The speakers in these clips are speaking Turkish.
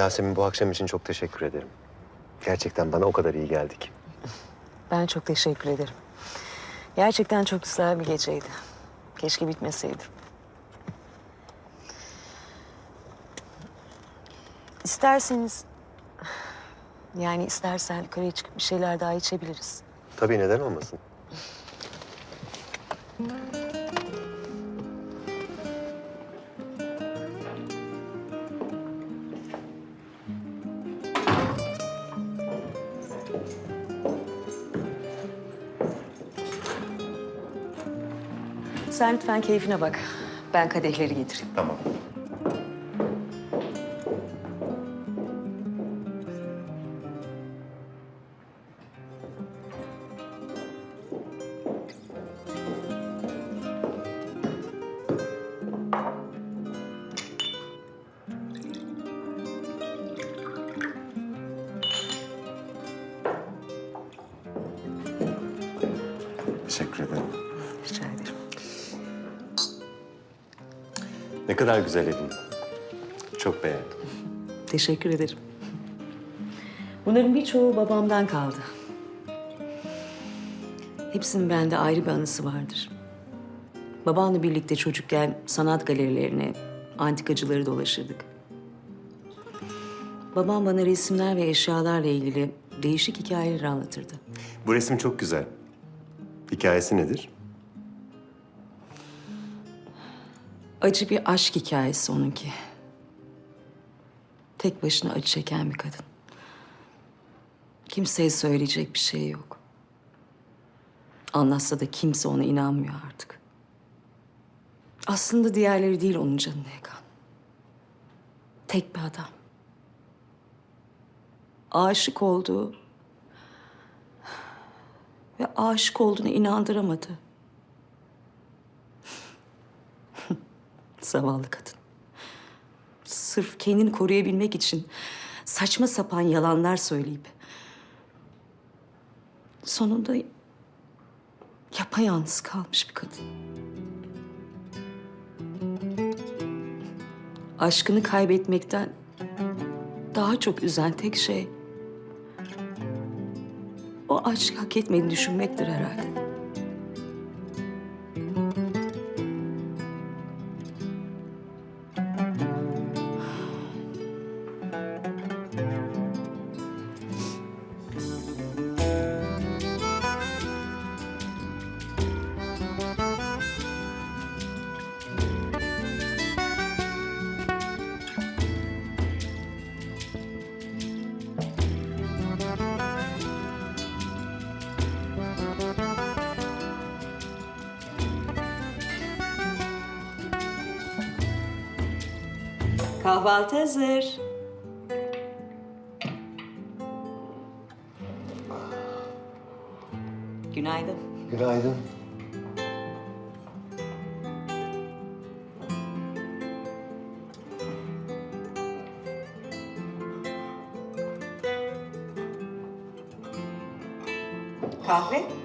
Yasemin bu akşam için çok teşekkür ederim. Gerçekten bana o kadar iyi geldi ki. Ben çok teşekkür ederim. Gerçekten çok güzel bir geceydi. Keşke bitmeseydi. İsterseniz... Yani istersen yukarıya çıkıp bir şeyler daha içebiliriz. Tabii neden olmasın? Sen lütfen keyfine bak. Ben kadehleri getireyim. Tamam. Kadar güzel evin. Çok beğendim. Teşekkür ederim. Bunların birçoğu babamdan kaldı. Hepsinin bende ayrı bir anısı vardır. Babamla birlikte çocukken sanat galerilerine, antikacıları dolaşırdık. Babam bana resimler ve eşyalarla ilgili değişik hikayeler anlatırdı. Bu resim çok güzel. Hikayesi nedir? Acı bir aşk hikayesi onunki. Tek başına acı çeken bir kadın. Kimseye söyleyecek bir şey yok. Anlatsa da kimse ona inanmıyor artık. Aslında diğerleri değil onun canını yakan. Tek bir adam. Aşık olduğu ve aşık olduğuna inandıramadı. Zavallı kadın. Sırf kendini koruyabilmek için saçma sapan yalanlar söyleyip sonunda yapayalnız kalmış bir kadın. Aşkını kaybetmekten daha çok üzen tek şey o aşk hak etmediğini düşünmektir herhalde. Kahvaltı hazır. Günaydın. Günaydın. Kahve?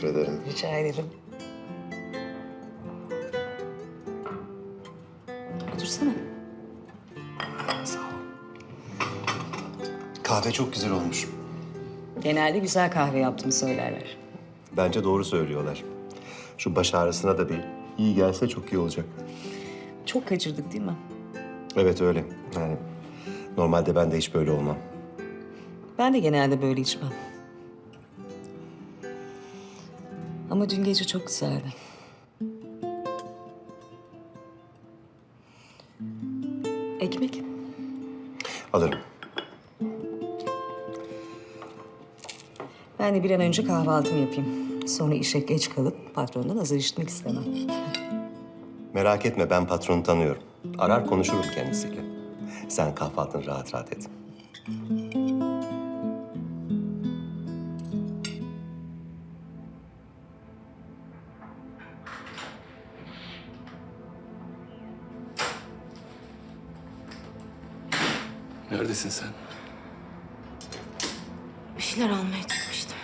Teşekkür ederim. Rica ederim. Otursana. Sağ ol. Kahve çok güzel olmuş. Genelde güzel kahve yaptığımı söylerler. Bence doğru söylüyorlar. Şu baş ağrısına da bir iyi gelse çok iyi olacak. Çok kaçırdık değil mi? Evet öyle. Yani normalde ben de hiç böyle olmam. Ben de genelde böyle içmem. Ama dün gece çok güzeldi. Ekmek? Alırım. Ben de bir an önce kahvaltımı yapayım. Sonra işe geç kalıp patrondan azar işitmek istemem. Merak etme ben patronu tanıyorum. Arar konuşurum kendisiyle. Sen kahvaltını rahat rahat et. Neredesin sen? Bir şeyler almaya çıktım.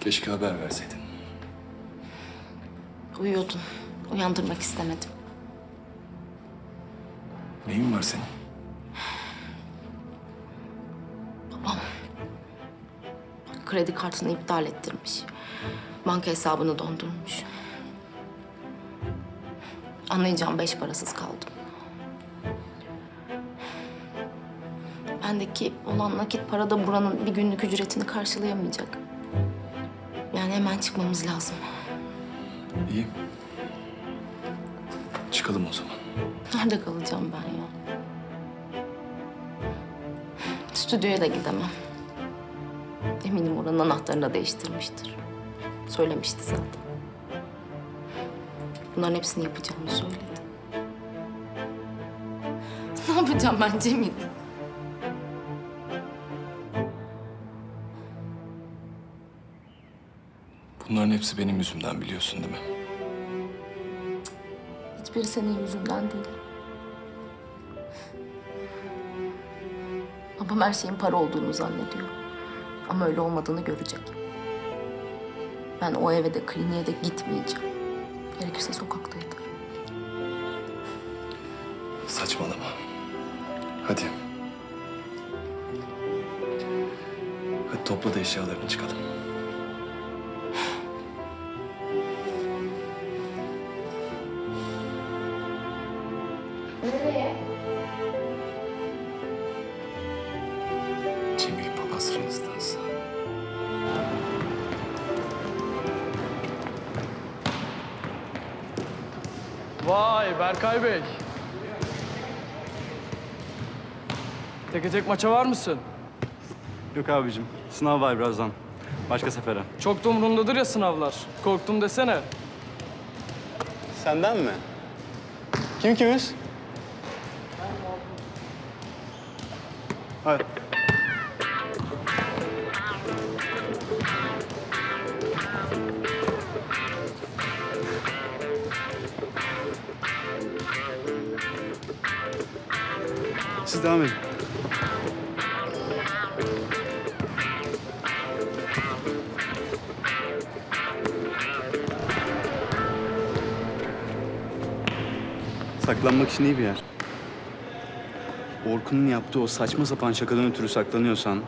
Keşke haber verseydin. Uyuyordun. Uyandırmak istemedim. Neyin var senin? Kredi kartını iptal ettirmiş. Banka hesabını dondurmuş. Anlayacağım beş parasız kaldım. Bendeki olan nakit para da buranın bir günlük ücretini karşılayamayacak. Yani hemen çıkmamız lazım. İyi. Çıkalım o zaman. Nerede kalacağım ben ya? Stüdyoya da gidemem. Eminim oranın anahtarını da değiştirmiştir. Söylemişti zaten. Bunların hepsini yapacağını söyledi. Ne yapacağım ben Cemil? Bunların hepsi benim yüzümden biliyorsun değil mi? Hiçbiri senin yüzünden değil. Babam her şeyin para olduğunu zannediyor. Ama öyle olmadığını görecek. Ben o eve de kliniğe de gitmeyeceğim. Gerekirse sokakta yatarım. Saçmalama. Hadi. Hadi topla da eşyalarını çıkalım. Nereye? Cemil Rezidansı. Vay Berkay Bey. Teke tek maça var mısın? Yok abicim. Sınav var birazdan. Başka sefere. Çok da umurumdadır ya sınavlar. Korktum desene. Senden mi? Kim kimiz? Siz devam edin. Saklanmak için iyi bir yer. Orkun'un yaptığı o saçma sapan şakadan ötürü saklanıyorsan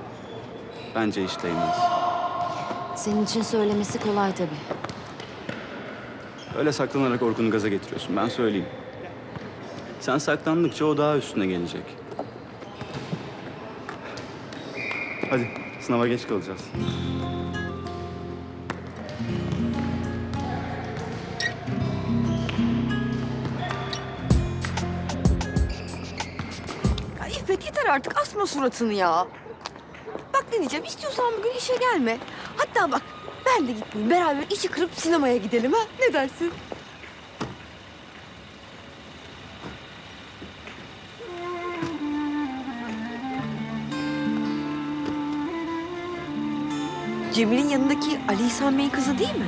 bence hiç değmez. Senin için söylemesi kolay tabii. Öyle saklanarak Orkun'u gaza getiriyorsun ben söyleyeyim. Sen saklandıkça o daha üstüne gelecek. Hadi sınava geç kalacağız. Ya İffet yeter artık asma suratını ya. Bak ne diyeceğim istiyorsan bugün işe gelme. Hatta bak ben de gitmeyeyim beraber işi kırıp sinemaya gidelim ha ne dersin? Cemil'in yanındaki Ali İhsan Bey'in kızı değil mi?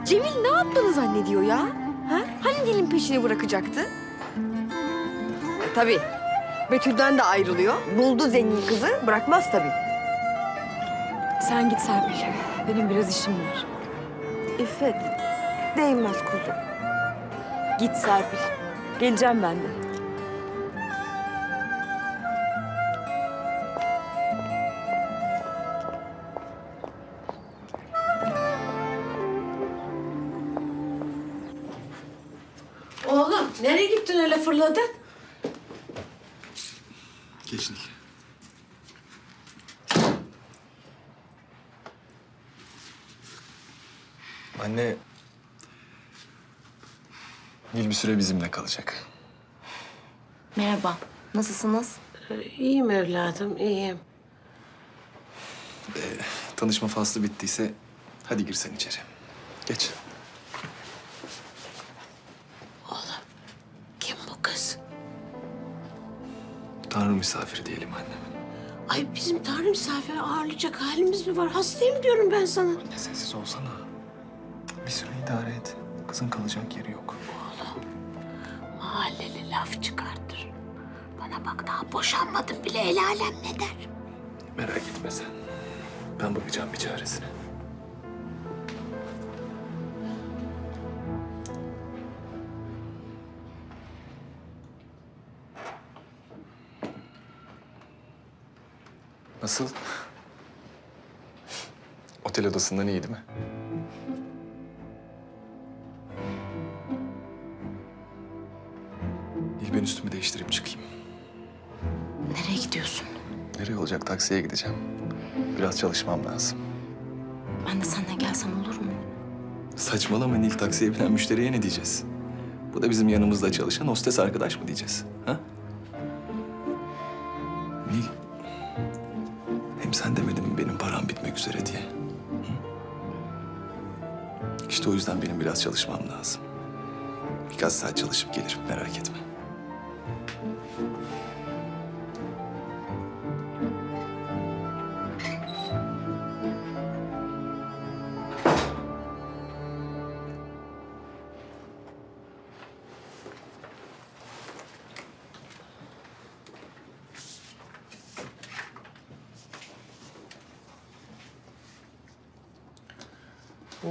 Bu Cemil ne yaptığını zannediyor ya? Ha? Hani dilin peşini bırakacaktı? E, tabii. Betül'den de ayrılıyor. Buldu zengin kızı. Bırakmaz tabii. Sen git Serpil. Benim biraz işim var. İffet. Değmez kuzum. Git Serpil. Geleceğim ben de. Oğlum nereye gittin öyle fırladın? Geçnik. Anne... Nil bir süre bizimle kalacak. Merhaba. Nasılsınız? İyiyim evladım, iyiyim. Tanışma faslı bittiyse hadi gir sen içeri. Geç. Kim bu kız? Tanrı misafiri diyelim anne. Ay bizim Tanrı misafiri ağırlayacak halimiz mi var? Hastayım diyorum ben sana. Ne sessiz olsana. Bir süre idare et. Kızın kalacak yeri yok. Mahalleli laf çıkartır. Bana bak daha boşanmadım bile el alem ne der? Merak etme sen. Ben bakacağım bir çaresine. Nasıl? Otel odasından iyi değil mi? Ben üstümü değiştirip çıkayım. Nereye gidiyorsun? Nereye olacak? Taksiye gideceğim. Biraz çalışmam lazım. Ben de seninle gelsem olur mu? Saçmalama Nil. Taksiye binen müşteriye ne diyeceğiz? Bu da bizim yanımızda çalışan hostes arkadaş mı diyeceğiz? Ha? Nil. Hem sen demedin mi benim param bitmek üzere diye? Hı? İşte o yüzden benim biraz çalışmam lazım. Birkaç saat çalışıp gelirim merak etme.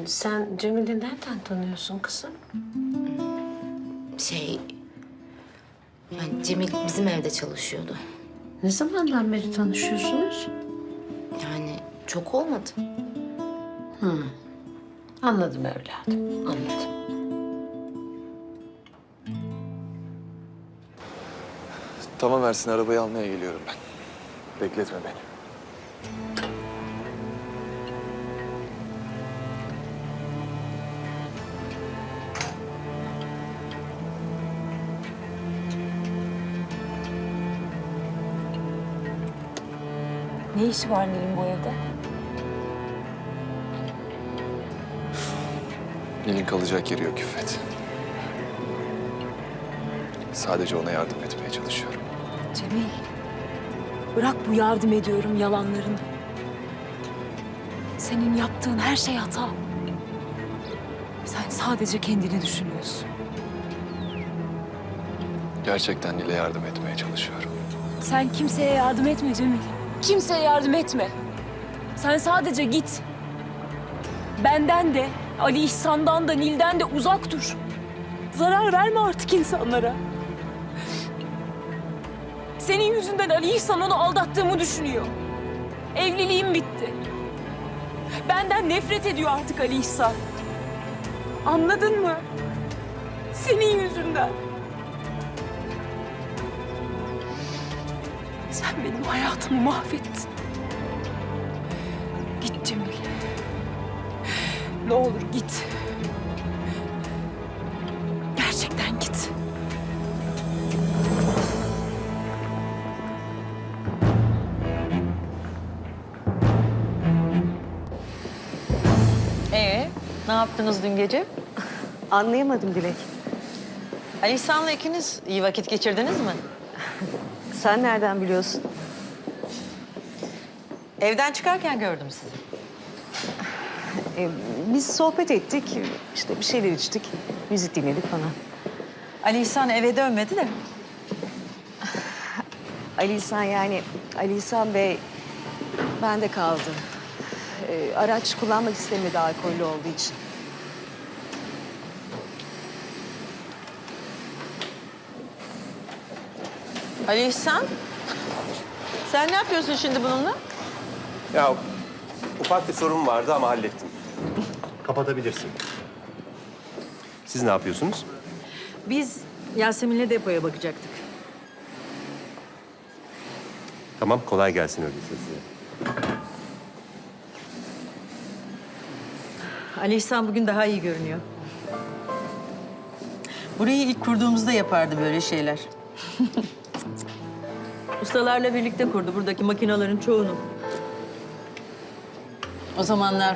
Sen Cemil'i nereden tanıyorsun kızım? Şey... Yani Cemil bizim evde çalışıyordu. Ne zamandan beri tanışıyorsunuz? Yani çok olmadı. Anladım evladım, anladım. Tamam versin arabayı almaya geliyorum ben. Bekletme beni. Ne işi var Nil'in bu evde? Nil'in kalacak yeri yok İffet. Sadece ona yardım etmeye çalışıyorum. Cemil, bırak bu yardım ediyorum yalanlarını. Senin yaptığın her şey hata. Sen sadece kendini düşünüyorsun. Gerçekten Nil'e yardım etmeye çalışıyorum. Sen kimseye yardım etme Cemil. Kimseye yardım etme. Sen sadece git. Benden de, Ali İhsan'dan da, Nil'den de uzak dur. Zarar verme artık insanlara. Senin yüzünden Ali İhsan onu aldattığımı düşünüyor. Evliliğim bitti. Benden nefret ediyor artık Ali İhsan. Anladın mı? Senin yüzünden. Sen benim hayatımı mahvettin. Git Cemil. Ne olur git. Gerçekten git. Ee, ne yaptınız dün gece? Anlayamadım Dilek. Ali İhsan'la ikiniz iyi vakit geçirdiniz mi? Sen nereden biliyorsun? Evden çıkarken gördüm sizi. Ee, biz sohbet ettik, işte bir şeyler içtik, müzik dinledik falan. Ali İhsan eve dönmedi de. Ali İhsan yani, Ali İhsan Bey bende kaldı. Ee, araç kullanmak istemedi alkollü olduğu için. Ali İhsan, sen ne yapıyorsun şimdi bununla? Ya ufak bir sorun vardı ama hallettim. Kapatabilirsin. Siz ne yapıyorsunuz? Biz Yasemin'le depoya bakacaktık. Tamam, kolay gelsin öyleyse size. Ali İhsan bugün daha iyi görünüyor. Burayı ilk kurduğumuzda yapardı böyle şeyler. Ustalarla birlikte kurdu buradaki makinaların çoğunu. O zamanlar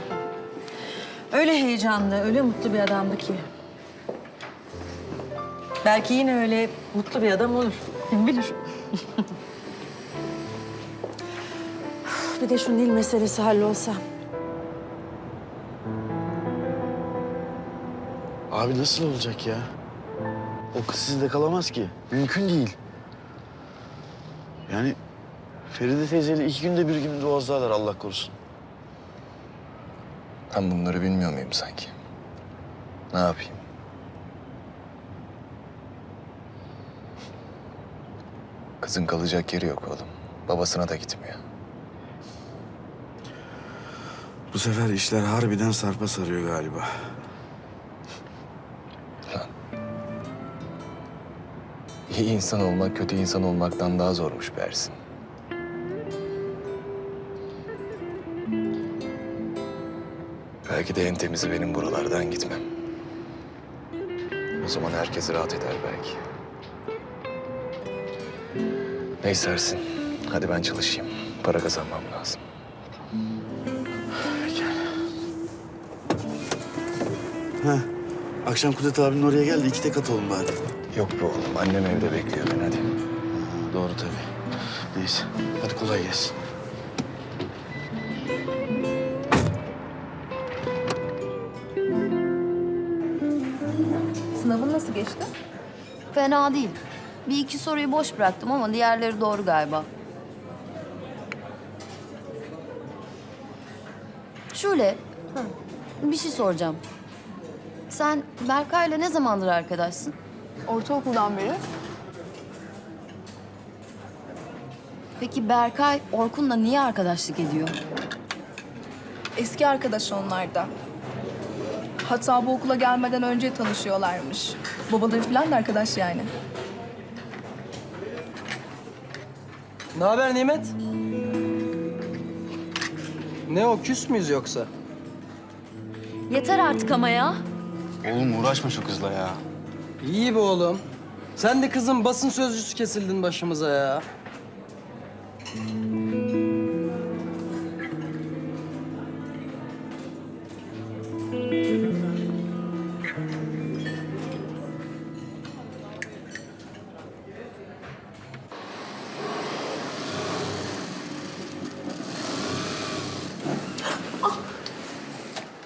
öyle heyecanlı, öyle mutlu bir adamdı ki. Belki yine öyle mutlu bir adam olur. Kim bilir? Bir de şu Nil meselesi hallolsa. Abi nasıl olacak ya? O kız sizde kalamaz ki. Mümkün değil. Yani Feride teyzeyle iki günde bir gün boğazlarlar Allah korusun. Ben bunları bilmiyor muyum sanki? Ne yapayım? Kızın kalacak yeri yok oğlum. Babasına da gitmiyor. Bu sefer işler harbiden sarpa sarıyor galiba. İyi insan olmak kötü insan olmaktan daha zormuş be. Belki de en temizi benim buralardan gitmem. O zaman herkes rahat eder belki. Neyse Ersin. Hadi ben çalışayım. Para kazanmam lazım. Ha, akşam Kudret abinin oraya geldi. iki tek atalım bari. Yok be oğlum. Annem evde bekliyor beni hadi. Ha, doğru tabii. Neyse. Hadi kolay gelsin. Sınavın nasıl geçti? Fena değil. Bir iki soruyu boş bıraktım ama diğerleri doğru galiba. Şöyle, bir şey soracağım. Sen Berkay'la ne zamandır arkadaşsın? Ortaokuldan beri. Peki Berkay Orkun'la niye arkadaşlık ediyor? Eski arkadaş onlar da. Hatta bu okula gelmeden önce tanışıyorlarmış. Babaları falan da arkadaş yani. Ne haber Nimet? Ne o küs müyüz yoksa? Yeter artık ama ya. Oğlum uğraşma şu kızla ya. İyi be oğlum. Sen de kızın basın sözcüsü kesildin başımıza ya.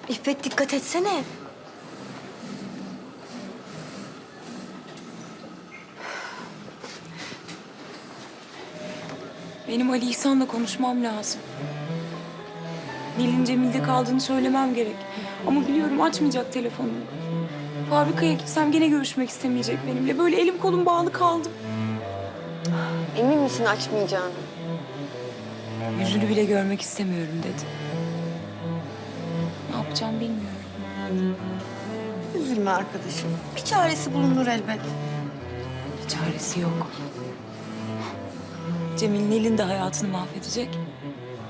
İffet dikkat etsene. Benim Ali İhsan'la konuşmam lazım. Nil'in Cemil'de kaldığını söylemem gerek. Ama biliyorum açmayacak telefonunu. Fabrikaya gitsem gene görüşmek istemeyecek benimle. Böyle elim kolum bağlı kaldım. Emin misin açmayacağını? Yüzünü bile görmek istemiyorum dedi. Ne yapacağım bilmiyorum. Üzülme arkadaşım. Bir çaresi bulunur elbet. Bir çaresi yok. Cemil Nil'in de hayatını mahvedecek.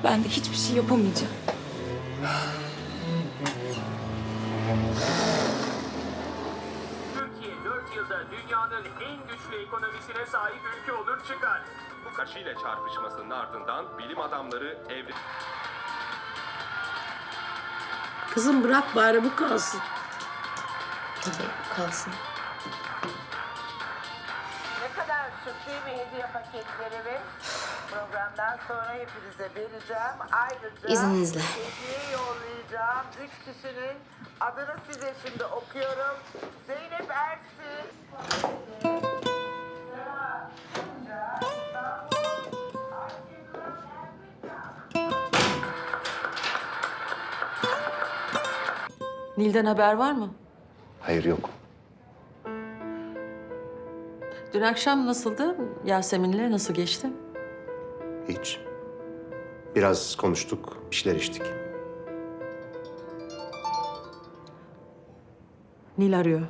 Ben de hiçbir şey yapamayacağım. Türkiye 4 yılda dünyanın en güçlü ekonomisine sahip ülke olur çıkar. Bu kaşıyla çarpışmasının ardından bilim adamları evre... Kızım bırak bari bu kalsın. Tabii kalsın. Mi hediye paketlerimiz? Programdan sonra hepinize vereceğim. Ayrıca İzninizle. hediye yollayacağım. Üç kişinin adını size şimdi okuyorum. Zeynep Ersin. Nil'den haber var mı? Hayır yok. Dün akşam nasıldı? Yasemin'le nasıl geçti? Hiç. Biraz konuştuk, bir şeyler içtik. Nil arıyor.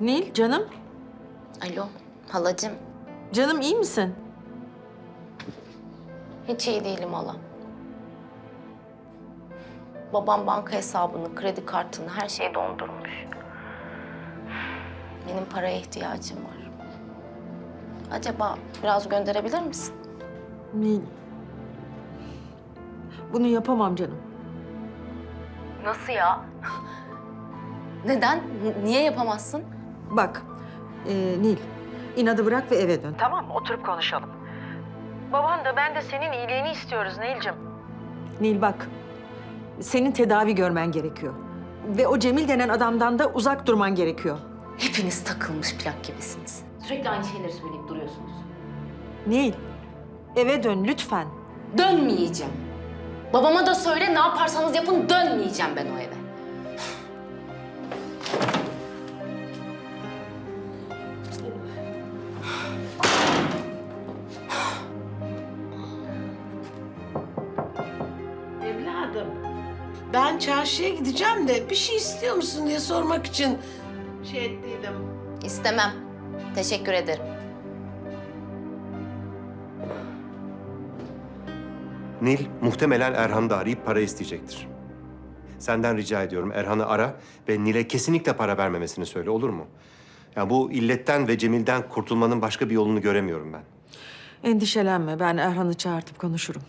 Nil canım. Alo halacığım. Canım iyi misin? Hiç iyi değilim hala. Babam banka hesabını, kredi kartını, her şeyi dondurmuş. Benim paraya ihtiyacım var. Acaba biraz gönderebilir misin? Nil. Bunu yapamam canım. Nasıl ya? Neden? N- niye yapamazsın? Bak e, Nil inadı bırak ve eve dön. Tamam mı? Oturup konuşalım. Baban da ben de senin iyiliğini istiyoruz Nilcim. Nil bak. Senin tedavi görmen gerekiyor. Ve o Cemil denen adamdan da uzak durman gerekiyor. Hepiniz takılmış plak gibisiniz. Sürekli aynı şeyleri söyleyip duruyorsunuz. Nil, eve dön lütfen. Dönmeyeceğim. Babama da söyle ne yaparsanız yapın dönmeyeceğim ben o eve. Evladım, ben çarşıya gideceğim de bir şey istiyor musun diye sormak için ettiydim. İstemem. Teşekkür ederim. Nil muhtemelen Erhan'ı da arayıp para isteyecektir. Senden rica ediyorum Erhan'ı ara ve Nil'e kesinlikle para vermemesini söyle olur mu? Ya bu illetten ve Cemil'den kurtulmanın başka bir yolunu göremiyorum ben. Endişelenme, ben Erhan'ı çağırtıp konuşurum.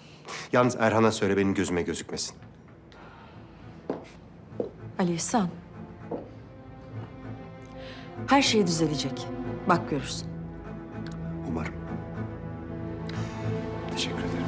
Yalnız Erhan'a söyle benim gözüme gözükmesin. Ali İhsan. Her şey düzelecek. Bak görürsün. Umarım. Teşekkür ederim.